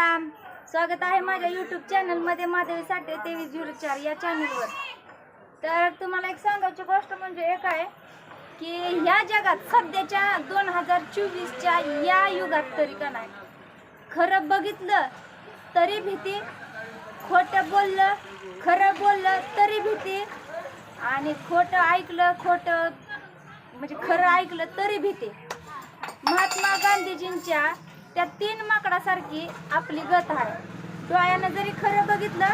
राम स्वागत आहे माझ्या यूट्यूब चॅनलमध्ये माधवी साठे तेवीस झिरो चार या चॅनलवर तर तुम्हाला एक सांगायची गोष्ट म्हणजे एक आहे की ह्या जगात सध्याच्या दोन हजार चोवीसच्या या युगात तरी का नाही. खरं बघितलं तरी भीती खोटं बोललं खरं बोललं तरी भीती आणि खोटं ऐकलं खोटं म्हणजे खरं ऐकलं तरी भीती. महात्मा गांधीजींच्या त्या तीन माकडासारखी आपली गत आहे. डोळ्यानं जरी खरं बघितलं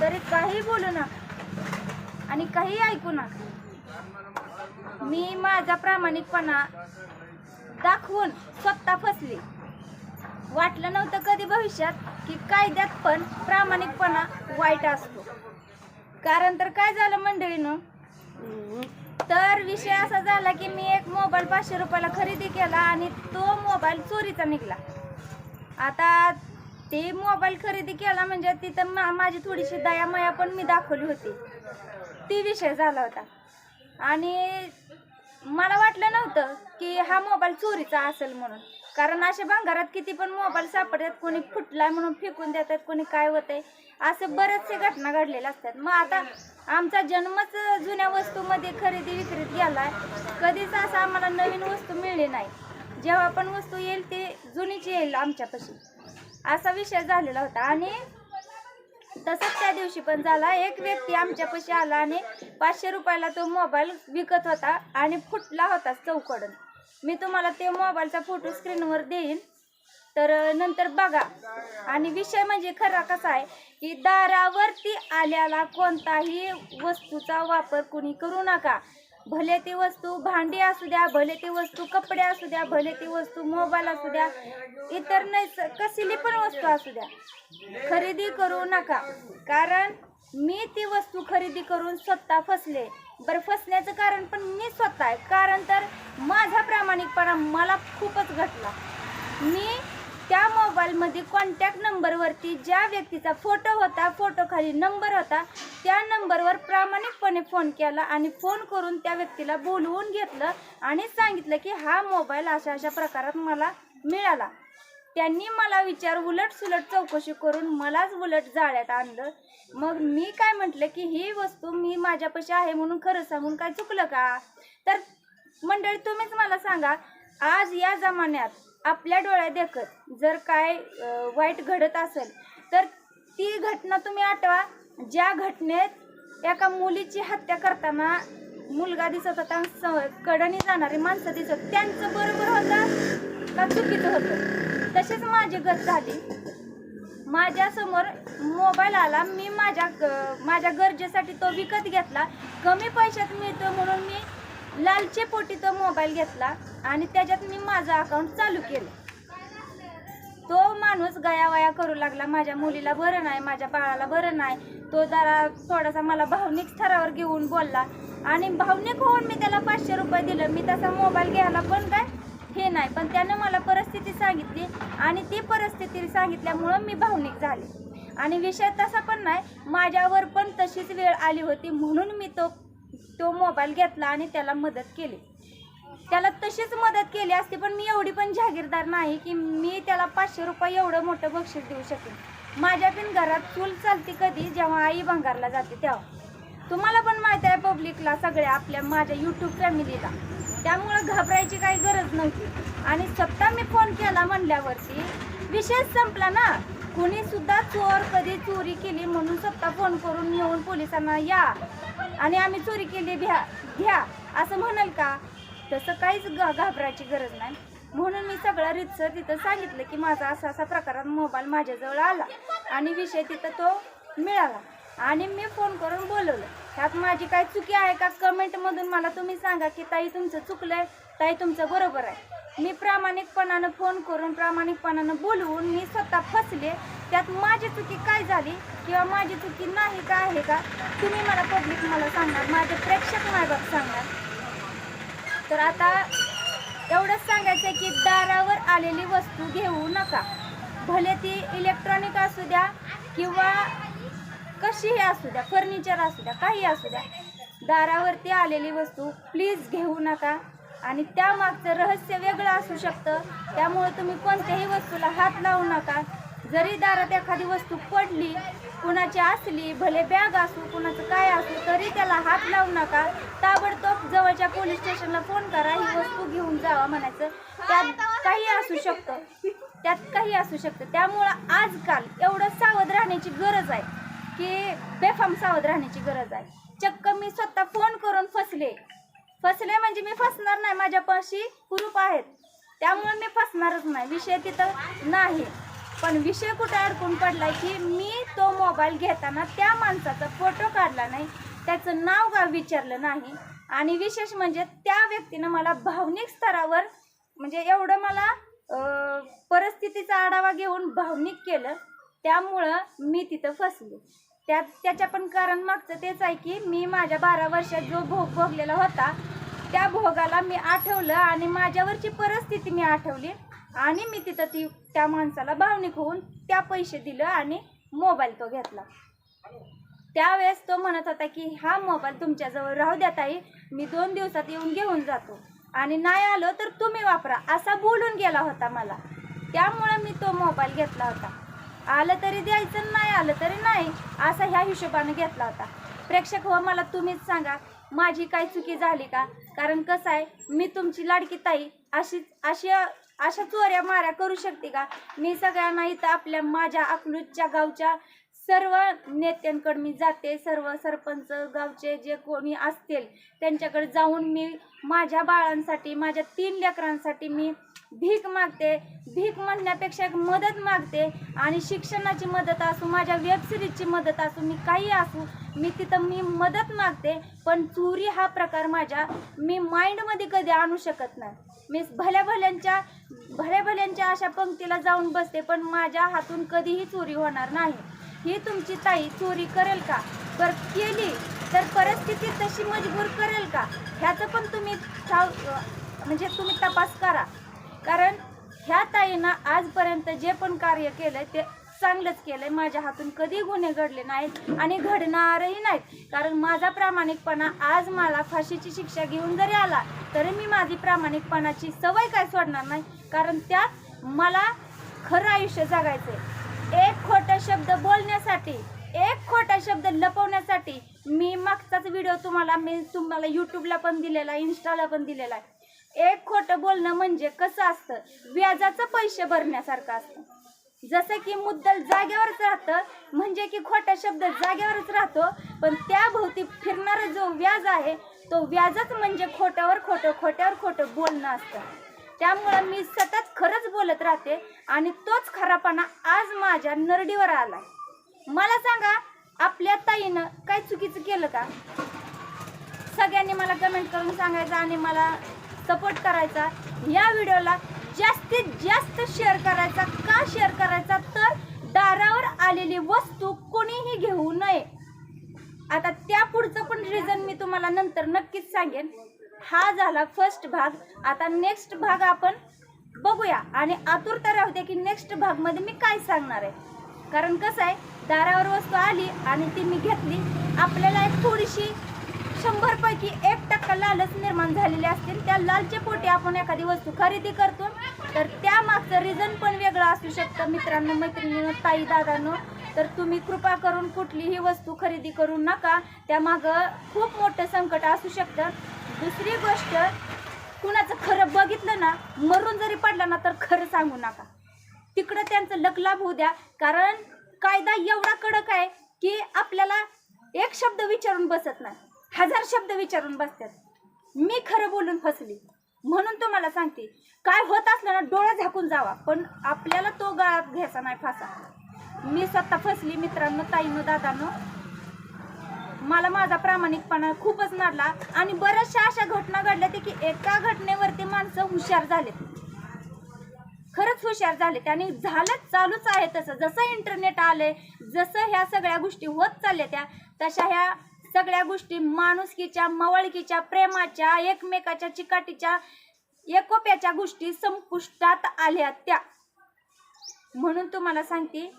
तरी काही बोलू नका. आणि काही ऐकू नका. मी माझा प्रामाणिकपणा दाखवून स्वतः फसली. वाटलं नव्हतं कधी भविष्यात की कायद्यात पण प्रामाणिकपणा वाईट असतो. कारण तर काय झालं मंडळीनं? तर विषय असा झाला की मी एक मोबाईल पाचशे रुपयाला खरेदी केला आणि तो मोबाईल चोरीचा निघाला. आता ते मोबाईल खरेदी केला म्हणजे तिथं मा माझी थोडीशी दयामया पण मी दाखवली होती. ती विषय झाला होता. आणि मला वाटलं नव्हतं की हा मोबाईल चोरीचा असेल म्हणून. कारण असे भंगारात किती पण मोबाईल सापडतात कोणी फुटलाय म्हणून फेकून देतात कोणी काय होतंय असे बरेचसे घटना घडलेल्या असतात. मग आता आमचा जन्मच जुन्या वस्तूमध्ये खरेदी विक्रीत गेलाय. कधीच असं आम्हाला नवीन वस्तू मिळली नाही. जेव्हा पण वस्तू येईल ती जुनीच येईल आमच्यापाशी. असा विषय झालेला होता. आणि तसंच त्या दिवशी पण झाला. एक व्यक्ती आमच्यापाशी आला आणि पाचशे रुपयाला तो मोबाईल विकत होता आणि फुटला होता चौकडून. मी तुम्हाला ते मोबाईलचा फोटो स्क्रीनवर देईन. तर नंतर बघा. आणि विषय म्हणजे खरा कसा आहे की दारावरती आल्याला कोणताही वस्तूचा वापर कुणी करू नका. भले ती वस्तू भांडी असू द्या भले ती वस्तू कपडे असू द्या भले ती वस्तू मोबाईल असू द्या इतर नैस कसली पण वस्तू असू द्या खरेदी करू नका. कारण मी ती वस्तू खरेदी करून स्वतः फसले. बरं फसण्याचं कारण पण मी स्वतः आहे. कारण तर माझा प्रामाणिकपणा मला खूपच घटला. मी त्या मोबाईलमध्ये कॉन्टॅक्ट नंबरवरती ज्या व्यक्तीचा फोटो होता फोटो खाली नंबर होता त्या नंबरवर प्रामाणिकपणे फोन केला आणि फोन करून त्या व्यक्तीला बोलवून घेतलं आणि सांगितलं की हा मोबाईल अशा अशा प्रकारात मला मिळाला. त्यांनी मला विचार उलट सुलट चौकशी करून मलाच उलट जाळ्यात आणलं. मग मी काय म्हटलं की ही वस्तू मी माझ्यापाशी आहे म्हणून खरं सांगून काय चुकलं का? तर मंडळी तुम्हीच मला सांगा आज या जमान्यात आपल्या डोळ्या देखत जर काय वाईट घडत असेल तर ती घटना तुम्ही आठवा. ज्या घटनेत एका मुलीची हत्या करताना मुलगा दिसत होता कडणी कडनी जाणारी माणसं दिसत त्यांचं बरोबर होतं का चुकीचं होतं? तसेच माझी गत झाली. माझ्यासमोर मोबाईल आला मी माझ्या ग- माझ्या गरजेसाठी तो विकत घेतला. कमी पैशात मिळतो म्हणून मी लालचे पोटी तो मोबाईल घेतला आणि त्याच्यात मी माझं अकाउंट चालू केलं. तो माणूस गयावया करू लागला. माझ्या मुलीला बरं नाही माझ्या बाळाला बरं नाही. तो जरा थोडासा मला भावनिक स्तरावर घेऊन बोलला. आणि भावनिक होऊन मी त्याला पाचशे रुपये दिलं. मी तसा मोबाईल घ्यायला पण काय हे नाही. पण त्यानं मला परिस्थिती सांगितली आणि ती परिस्थिती सांगितल्यामुळं मी भावनिक झाले. आणि विषय तसा पण नाही. माझ्यावर पण तशीच वेळ आली होती म्हणून मी तो तो मोबाईल घेतला आणि त्याला मदत केली. त्याला तशीच मदत केली असते पण मी एवढी पण जागीरदार नाही की मी त्याला पाचशे रुपये एवढं मोठं बक्षीस देऊ शकेन. माझ्या पण घरात चूल चालते कधी जेव्हा आई भंगारला जाते तेव्हा. तुम्हाला पण माहिती आहे पब्लिकला सगळ्या आपल्या माझ्या यूट्यूब फॅमिलीला त्यामुळं घाबरायची काही गरज नव्हती. आणि स्वतः मी फोन केला म्हणल्यावरती विषय संपला ना. कुणी सुद्धा चोर कधी चोरी केली म्हणून स्वतः फोन करून येऊन पोलिसांना या. आणि आम्ही चोरी केली घ्या घ्या असं म्हणाल का? तसं काहीच घा घाबरायची गरज नाही. म्हणून मी सगळा रितसर तिथं सांगितलं की माझा असा असा प्रकारात मोबाईल माझ्याजवळ आला आणि विषय तिथं तो मिळाला. आणि मी फोन करून बोलवलं. ह्यात माझी काय चुकी आहे का? कमेंटमधून मला तुम्ही सांगा की ताई तुमचं चुकलं आहे ताई तुमचं बरोबर आहे. मी प्रामाणिकपणानं फोन करून प्रामाणिकपणानं बोलवून मी स्वतः फसले. त्यात माझी चुकी काय झाली किंवा माझी चुकी नाही का आहे का तुम्ही मला पब्लिक मला सांगणार माझे प्रेक्षक मायबाप सांगणार तर आता एवढंच सांगायचं आहे की दारावर आलेली वस्तू घेऊ नका. भले ती इलेक्ट्रॉनिक असू द्या किंवा कशीही असू द्या फर्निचर असू द्या काही असू द्या. दारावरती आलेली वस्तू प्लीज घेऊ नका. आणि त्यामागचं रहस्य वेगळं असू शकतं. त्यामुळे तुम्ही कोणत्याही वस्तूला हात लावू नका. जरी दारात एखादी वस्तू पडली कुणाची असली भले बॅग असू कुणाचं काय असू तरी त्याला हात लावू नका. ताबडतोब जवळच्या पोलीस स्टेशनला फोन करा ही वस्तू घेऊन जावा म्हणायचं. त्यात काही असू शकतं. त्यात काही असू शकतं. त्यामुळं आजकाल एवढं सावध राहण्याची गरज आहे की बेफाम सावध राहण्याची गरज आहे. चक्क मी स्वतः फोन करून फसले. फसले म्हणजे मी फसणार नाही माझ्यापाशी कुरूप आहेत. त्यामुळे मी फसणारच नाही. विषय तिथं नाही. पण विषय कुठे अडकून पडला की मी तो मोबाईल घेताना त्या माणसाचा फोटो काढला नाही त्याचं नाव गाव विचारलं नाही? आणि विशेष म्हणजे त्या व्यक्तीनं मला भावनिक स्तरावर म्हणजे एवढं मला परिस्थितीचा आढावा घेऊन भावनिक केलं त्यामुळं मी तिथं फसले. त्यात त्याच्या पण कारण मागचं तेच आहे की मी माझ्या बारा वर्षात जो भोग भोगलेला होता त्या भोगाला मी आठवलं आणि माझ्यावरची परिस्थिती मी आठवली आणि मी तिथं ती त्या माणसाला भावनिक होऊन त्या पैसे दिलं आणि मोबाईल तो घेतला. त्यावेळेस तो म्हणत होता की हा मोबाईल तुमच्याजवळ राहू द्या ताई मी दोन दिवसात येऊन घेऊन जातो आणि नाही आलो तर तुम्ही वापरा असा बोलून गेला होता मला. त्यामुळं मी तो मोबाईल घेतला होता. आलं तरी द्यायचं नाही आलं तरी नाही. असा ह्या हिशोबाने घेतला होता. प्रेक्षक हो मला तुम्हीच सांगा माझी काय चुकी झाली का? कारण कसं आहे मी तुमची लाडकी ताई अशी अशी अशा चोऱ्या माऱ्या करू शकते का? मी सगळ्यांना इथं आपल्या माझ्या अकलूजच्या गावच्या सर्व नेत्यांकडे मी जाते. सर्व सरपंच गावचे जे कोणी असतील त्यांच्याकडे जाऊन मी माझ्या बाळांसाठी माझ्या तीन लेकरांसाठी मी भीक मागते. भीक म्हणण्यापेक्षा एक मदत मागते. आणि शिक्षणाची मदत असू माझ्या वेबसिरीजची मदत असू मी काही असू मी तिथं मी मदत मागते. पण चोरी हा प्रकार माझ्या मी माइंडमध्ये कधी आणू शकत नाही. मी भल्या भल्यांच्या भल्या भल्यांच्या अशा पंक्तीला जाऊन बसते पण माझ्या हातून कधीही चोरी होणार नाही. ही तुमची ताई चोरी करेल का? पर केली. तर परिस्थिती तशी मजबूर करेल का? ह्याचं पण तुम्ही म्हणजे तुम्ही तपास करा. कारण ह्या ताईनं आजपर्यंत जे पण कार्य केलंय ते चांगलंच केलंय. माझ्या हातून कधी गुन्हे घडले नाहीत आणि घडणारही नाहीत. कारण माझा प्रामाणिकपणा आज मला फाशीची शिक्षा घेऊन जरी आला तरी मी माझी प्रामाणिकपणाची सवय काय सोडणार नाही. कारण त्यात मला खरं आयुष्य जगायचंय. एक खोटा शब्द बोलण्यासाठी एक खोटा शब्द लपवण्यासाठी मी मागचाच व्हिडिओ तुम्हाला मी तुम्हाला यूट्यूबला पण दिलेला आहे इंस्टाला पण दिलेला आहे. एक खोटं बोलणं म्हणजे कसं असतं? व्याजाचं पैसे भरण्यासारखं असतं. जसं की मुद्दल जागेवरच राहतं म्हणजे की खोटा शब्द जागेवरच राहतो पण त्या भोवती फिरणारा जो व्याज आहे तो व्याजच म्हणजे खोट्यावर खोटं खोट्यावर खोटं बोलणं असतं. त्यामुळं मी सतत खरंच बोलत राहते आणि तोच खरापणा आज माझ्या नरडीवर आला मला सांगा आपल्या ताईनं काय चुकीचं केलं का? सगळ्यांनी मला कमेंट करून सांगायचं आणि मला सपोर्ट करायचा. या व्हिडिओला जास्तीत जास्त शेअर करायचा. का शेअर करायचा? तर दारावर आलेली वस्तू कोणीही घेऊ नये. आता त्या पुढचं पण रिझन मी तुम्हाला नंतर नक्कीच सांगेन. हा झाला फर्स्ट भाग. आता नेक्स्ट भाग आपण बघूया. आणि आतुरता राहू द्या की नेक्स्ट भागमध्ये मी काय सांगणार आहे. कारण कसं आहे दारावर वस्तू आली आणि ती मी घेतली. आपल्याला एक थोडीशी शंभर पैकी एक टक्का लालच निर्माण झालेली असतील. त्या लालच्या पोटी आपण एखादी वस्तू खरेदी करतो. तर त्या मागचं रिझन पण वेगळं असू शकतं. मित्रांनो मैत्रिणीनं ताई दादांनो तर तुम्ही कृपा करून कुठलीही वस्तू खरेदी करू नका. त्यामागं खूप मोठं संकट असू शकतं. दुसरी गोष्ट कुणाचं खरं बघितलं ना मरून जरी पडला ना तर खरं सांगू नका. तिकडं त्यांचं लकलाभ होऊ द्या. कारण कायदा एवढा कडक आहे की आपल्याला एक शब्द विचारून बसत नाही. हजार शब्द विचारून बसतात. मी खरं बोलून फसली. म्हणून तुम्हाला सांगते काय होत असलं ना डोळा झाकून जावा पण आपल्याला तो गळात घ्यायचा नाही फासा. मी स्वतः फसली मित्रांनो ताईनो दादांनो. मला माझा प्रामाणिकपणा खूपच नाडला आणि बऱ्याचशा अशा घटना घडल्या ते की एका घटनेवरती माणसं हुशार झालेत. खरंच हुशार झाले आणि झालंच चालूच आहे तसं. जसं इंटरनेट आलंय जसं ह्या सगळ्या गोष्टी होत चालल्या त्या तशा ह्या सगळ्या गोष्टी माणुसकीच्या मवळकीच्या प्रेमाच्या एकमेकाच्या चिकाटीच्या एकोप्याच्या गोष्टी संपुष्टात आल्या त्या. म्हणून तुम्हाला सांगते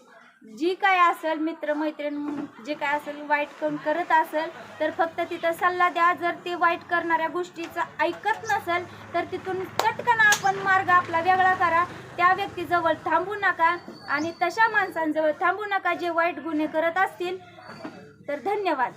जी काय असेल मित्रमैत्रीण जे काय असेल वाईट कोण करत असेल तर फक्त तिथं सल्ला द्या. जर ते वाईट करणाऱ्या गोष्टीचं ऐकत नसेल तर तिथून चटकन आपण मार्ग आपला वेगळा करा. त्या व्यक्तीजवळ थांबू नका आणि तशा माणसांजवळ थांबू नका जे वाईट गुन्हे करत असतील. तर धन्यवाद.